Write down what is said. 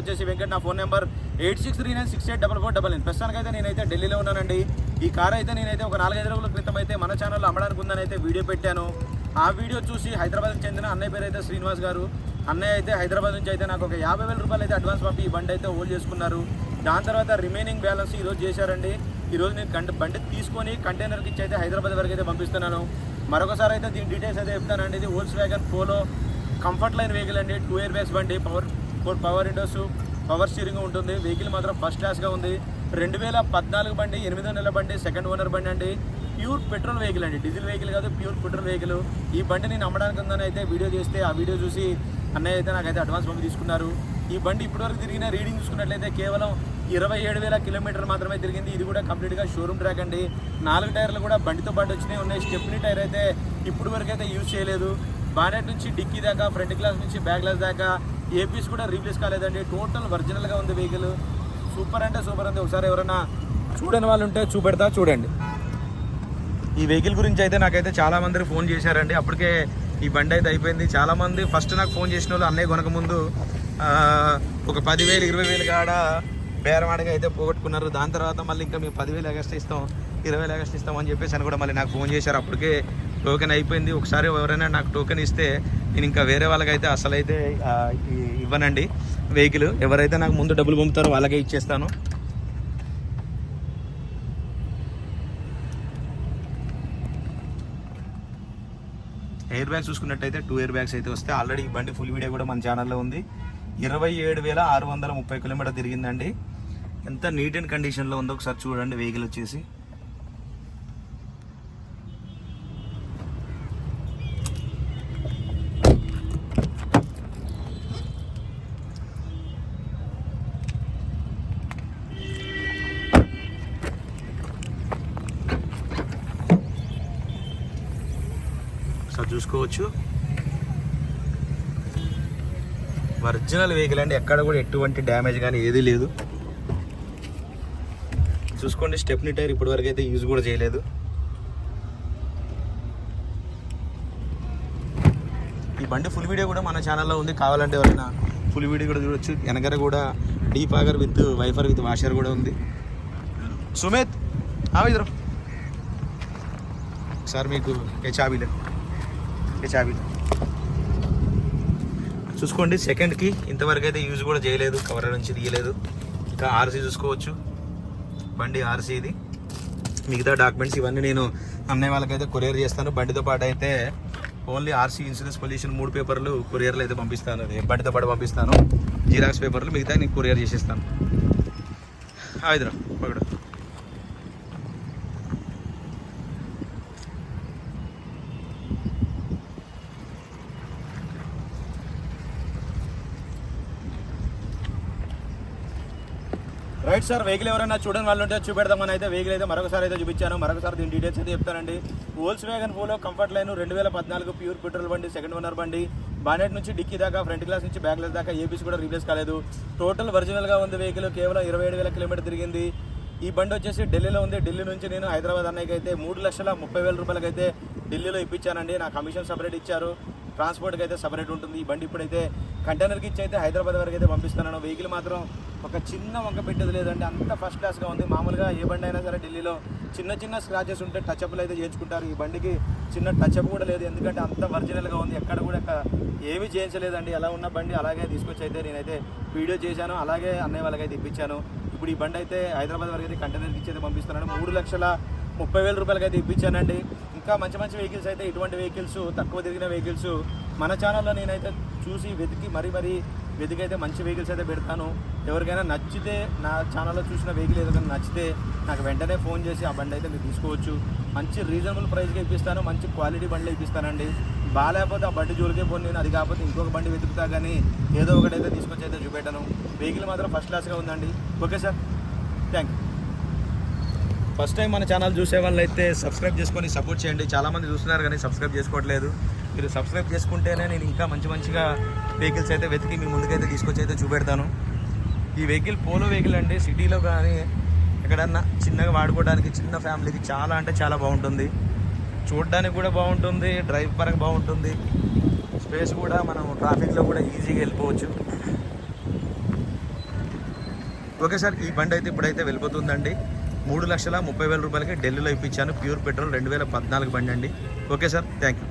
వచ్చేసి వెంకట్ నా phone number eight six three nine six eight double four double nine ప్రస్తుతానికి అయితే నేనైతే ఢిల్లీలో ఉన్నానండి. ఈ కార్ అయితే నేనైతే ఒక నాలుగైదు రోజుల క్రితం అయితే మన ఛానల్లో అమ్మడానికి ఉందని అయితే వీడియో పెట్టాను. ఆ వీడియో చూసి హైదరాబాద్కి చెందిన అన్నయ్య పేరు అయితే శ్రీనివాస్ గారు. అన్నయ్య అయితే హైదరాబాద్ నుంచి అయితే నాకు ఒక యాభై వేల రూపాయలు అయితే అడ్వాన్స్ పంపి ఈ బండి అయితే హోల్డ్ చేసుకున్నారు. దాని తర్వాత రిమైనింగ్ బ్యాలెన్స్ ఈరోజు చేశారండి. ఈరోజు నేను కంట బండి తీసుకొని కంటైనర్కి ఇచ్చి అయితే హైదరాబాద్ వరకు అయితే పంపిస్తున్నాను. మరొకసారి అయితే దీని డీటెయిల్స్ అయితే చెప్తానండి. ఇది Volkswagen Polo comfort line vehicle అండి. టూ ఇయర్ బ్యాగ్స్ బండి. Power four power windows power steering ఉంటుంది. వెహికల్ మాత్రం ఫస్ట్ క్లాస్గా ఉంది. రెండు వేల పద్నాలుగు బండి ఎనిమిదో నెల బండి సెకండ్ ఓనర్ బండి అండి. ప్యూర్ పెట్రోల్ వెహికల్ అండి. డీజిల్ వెహికల్ కాదు ప్యూర్ పెట్రోల్ వెహికల్. ఈ బండి నేను అమ్మడానికి ఉందని అయితే వీడియో చేస్తే ఆ వీడియో చూసి అన్నయ్య అయితే నాకైతే అడ్వాన్స్ పంపి తీసుకున్నారు. ఈ బండి ఇప్పటివరకు తిరిగిన రీడింగ్ చూసుకున్నట్లయితే కేవలం ఇరవై ఏడు వేల కిలోమీటర్ మాత్రమే తిరిగింది. ఇది కూడా కంప్లీట్గా షోరూమ్ ట్రాక్ అండి. నాలుగు టైర్లు కూడా బండితో పాటు వచ్చినాయి ఉన్నాయి. స్టెప్నీ టైర్ అయితే ఇప్పుడు వరకు అయితే యూజ్ చేయలేదు. బానెట్ నుంచి డిక్కీ దాకా ఫ్రంట్ గ్లాస్ నుంచి బ్యాక్ గ్లాస్ దాకా ఏ పీస్ కూడా రీప్లేస్ కాలేదండి. టోటల్ ఒరిజినల్గా ఉంది వెహికల్ సూపర్ అంటే సూపర్ ఉంది. ఒకసారి ఎవరైనా చూడని వాళ్ళు ఉంటే చూపెడతా చూడండి. ఈ వెహికల్ గురించి అయితే నాకైతే చాలా మంది ఫోన్ చేశారండి. అప్పటికే ఈ బండి అయితే అయిపోయింది. చాలామంది ఫస్ట్ నాకు ఫోన్ చేసిన వాళ్ళు అన్నయ్య కొనక ముందు ఒక పదివేలు ఇరవై వేలు కాడ బేరమాడిగా అయితే పోగొట్టుకున్నారు. దాని తర్వాత మళ్ళీ ఇంకా మేము పదివేలు ఎగస్ట్ ఇస్తాం ఇరవై వేలు ఎగస్ట్ ఇస్తాం అని చెప్పేసి అని కూడా మళ్ళీ నాకు ఫోన్ చేశారు. అప్పటికే టోకెన్ అయిపోయింది. ఒకసారి ఎవరైనా నాకు టోకెన్ ఇస్తే నేను ఇంకా వేరే వాళ్ళకైతే అసలు అయితే ఇవ్వనండి. వెహికల్ ఎవరైతే నాకు ముందు డబ్బులు పంపుతారో వాళ్ళకే ఇచ్చేస్తాను. ఎయిర్ బ్యాగ్స్ చూసుకున్నట్టయితే టూ ఎయిర్ బ్యాగ్స్ అయితే వస్తే ఆల్రెడీ ఈ బండి ఫుల్ వీడియో కూడా మన ఛానల్లో ఉంది. ఇరవై ఏడు వేల ఆరు వందల ముప్పై కిలోమీటర్ తిరిగిందండి. ఎంత నీట్ అండ్ కండిషన్లో ఉందో ఒకసారి చూడండి వెహికల్ వచ్చేసి. ఒకసారి చూసుకోవచ్చు. ఒరిజినల్ వెహికల్ అండి. ఎక్కడ కూడా ఎటువంటి డ్యామేజ్ కానీ ఏదీ లేదు. చూసుకోండి స్టెప్ని టైర్ ఇప్పటివరకు అయితే యూజ్ కూడా చేయలేదు. ఈ బండి ఫుల్ వీడియో కూడా మన ఛానల్లో ఉంది. కావాలంటే ఎవరైనా ఫుల్ వీడియో కూడా చూడొచ్చు. వెనకర కూడా defogger with wiper with washer కూడా ఉంది. సుమేత్ ఆవిద్రు సార్ మీకు ఏ చాబీలే చాబీలు చూసుకోండి సెకండ్కి ఇంతవరకు అయితే యూజ్ కూడా చేయలేదు కవర్ నుంచి తీయలేదు. ఇంకా ఆర్సీ చూసుకోవచ్చు. బండి ఆర్సీ ఇది. మిగతా డాక్యుమెంట్స్ ఇవన్నీ నేను అన్నయ్య వాళ్ళకైతే కొరియర్ చేస్తాను. బండితో పాటు అయితే ఓన్లీ ఆర్సీ ఇన్సూరెన్స్ పొల్యూషన్ మూడు పేపర్లు కొరియర్లు అయితే పంపిస్తాను. అది బండితో పాటు పంపిస్తాను. జీరాక్స్ పేపర్లు మిగతా నేను కొరియర్ చేసేస్తాను. ఆయుధరా పగడు. రైట్ సార్ వెహికల్ ఎవరైనా చూడని వాళ్ళు ఉంటే చూపెడదామని అయితే వెహికల్ అయితే మరొకసారి అయితే చూపించాను. మరొకసారి దీని డీటెయిల్స్ అయితే చెప్తానండి. Volkswagen Polo comfort line రెండు వేల పద్నాలుగు ప్యూర్ పెట్రోల్ బండి సెకండ్ ఓనర్ బండి. బానెట్ నుంచి డిక్కీ దాకా ఫ్రంట్ గ్లాస్ నుంచి బ్యాక్ గ్లాస్ దాకా ఏపీస్ కూడా రీప్లేస్ కాలేదు. టోటల్ ఒరిజినల్గా ఉంది వెహికల్ కేవలం ఇరవై ఏడు వేల కిలోమీటర్ తిరిగింది. ఈ బండి వచ్చేసి ఢిల్లీలో ఉంది. ఢిల్లీ నుంచి నేను హైదరాబాద్ అన్నయ్యకి అయితే మూడు లక్షల ముప్పై వేల రూపాయలకి అయితే ఢిల్లీలో ఇప్పించానండి. నా కమిషన్ సపరేట్ ఇచ్చారు. ట్రాన్స్పోర్ట్కి అయితే సపరేట్ ఉంటుంది. ఈ బండి ఇప్పుడైతే కంటైనర్కి ఇచ్చి అయితే హైదరాబాద్ వరకు అయితే పంపిస్తున్నాను. వెహికల్ మాత్రం ఒక చిన్న వంక పెట్టేది లేదండి. అంత ఫస్ట్ క్లాస్గా ఉంది. మామూలుగా ఏ బండి అయినా సరే ఢిల్లీలో చిన్న చిన్న స్క్రాచెస్ ఉంటే టచ్అప్లు అయితే చేయించుకుంటారు ఈ బండికి చిన్న టచ్అప్ కూడా లేదు. ఎందుకంటే అంత ఒరిజినల్గా ఉంది. ఎక్కడ కూడా ఏమీ చేయించలేదండి. ఎలా ఉన్న బండి అలాగే తీసుకొచ్చి అయితే నేనైతే వీడియో చేశాను. అలాగే అన్నయ్య వాళ్ళకైతే ఇప్పించాను. ఇప్పుడు ఈ బండి అయితే హైదరాబాద్ వరకు అయితే కంటైనర్కి ఇచ్చి అయితే పంపిస్తున్నాను. మూడు లక్షల ముప్పై వేల రూపాయలకి అయితే ఇప్పించానండి. ఇంకా మంచి మంచి వెహికల్స్ అయితే ఇటువంటి వెహికల్స్ తక్కువ తిరిగిన వెహికల్స్ మన ఛానల్లో నేనైతే చూసి వెతికి మరీ మరీ వెతికైతే మంచి వెహికల్స్ అయితే పెడతాను. ఎవరికైనా నచ్చితే నా ఛానల్లో చూసిన వెహికల్ ఏదైనా నచ్చితే నాకు వెంటనే ఫోన్ చేసి ఆ బండి అయితే మీరు తీసుకోవచ్చు. మంచి రీజనబుల్ ప్రైస్కి ఇప్పిస్తాను మంచి క్వాలిటీ బండ్లు ఇప్పిస్తానండి. బాగాలేకపోతే ఆ బండి జోలికే పోను నేను అది కాకపోతే ఇంకొక బండి వెతుకుతా కానీ ఏదో ఒకటైతే తీసుకొచ్చి అయితే చూపెట్టాను. వెహికల్ మాత్రం ఫస్ట్ క్లాస్గా ఉందండి. Okay sir thank you first time మన ఛానల్ చూసే వాళ్ళు అయితే సబ్స్క్రైబ్ చేసుకొని సపోర్ట్ చేయండి. చాలామంది చూస్తున్నారు కానీ సబ్స్క్రైబ్ చేసుకోవట్లేదు. మీరు సబ్స్క్రైబ్ చేసుకుంటేనే నేను ఇంకా మంచి మంచిగా వెహికల్స్ అయితే వెతికి మీ ముందుకైతే తీసుకొచ్చి అయితే చూపెడతాను. ఈ వెహికల్ పోలో వెహికల్ అండి. సిటీలో కానీ ఎక్కడన్నా చిన్నగా వాడుకోవడానికి చిన్న ఫ్యామిలీకి చాలా అంటే చాలా బాగుంటుంది. చూడడానికి కూడా బాగుంటుంది. డ్రైవ్ పరంగా బాగుంటుంది. స్పేస్ కూడా మనం ట్రాఫిక్లో కూడా ఈజీగా వెళ్ళిపోవచ్చు. ఓకే సార్ ఈ బండి అయితే ఇప్పుడైతే వెళ్ళిపోతుందండి. మూడు లక్షల ముప్పై వేల రూపాయలకి ఢిల్లీలో ఇప్పించాను. ప్యూర్ పెట్రోల్ రెండు వేల పద్నాలుగు బండి అండి. Okay sir thank you